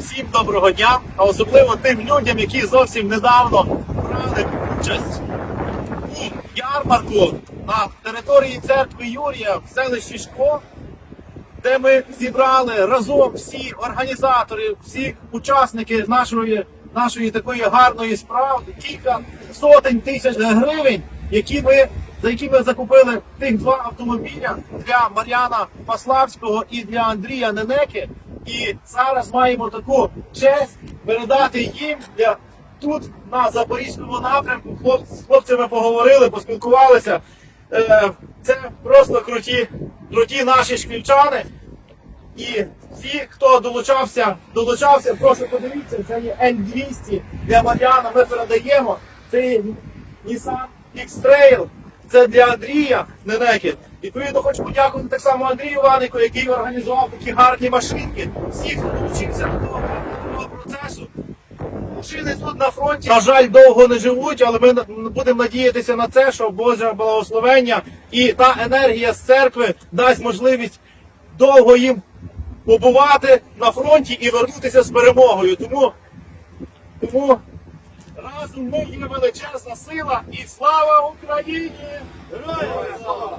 Всім доброго дня, а особливо тим людям, які зовсім недавно брали участь у ярмарку на території церкви Юрія в селищі Шко, де ми зібрали разом всі організатори, всі учасники нашої, нашої такої гарної справи, кілька сотень тисяч гривень, які ми, за які ми закупили тих два автомобіля для Мар'яна Паславського і для Андрія Ненеки. І зараз маємо таку честь передати їм для тут на запорізькому напрямку. Хлоп, з хлопцями поговорили, поспілкувалися. Е, це просто круті, круті наші шкільчани. І всі, хто долучався, долучався, прошу подивіться, це є N200 для Мар'яна. Ми передаємо. Це є Nissan X-Trail. Це для Андрія Ненеки. Відповідно, хочу подякувати так само Андрію Ванику, який організував такі гарні машинки. Всіх, долучився до цього процесу. Машини тут на фронті, на жаль, довго не живуть, але ми будемо надіятися на це, що Боже благословення і та енергія з церкви дасть можливість довго їм побувати на фронті і вернутися з перемогою. Тому, тому разом ми є величезна сила і слава Україні! Героям слава!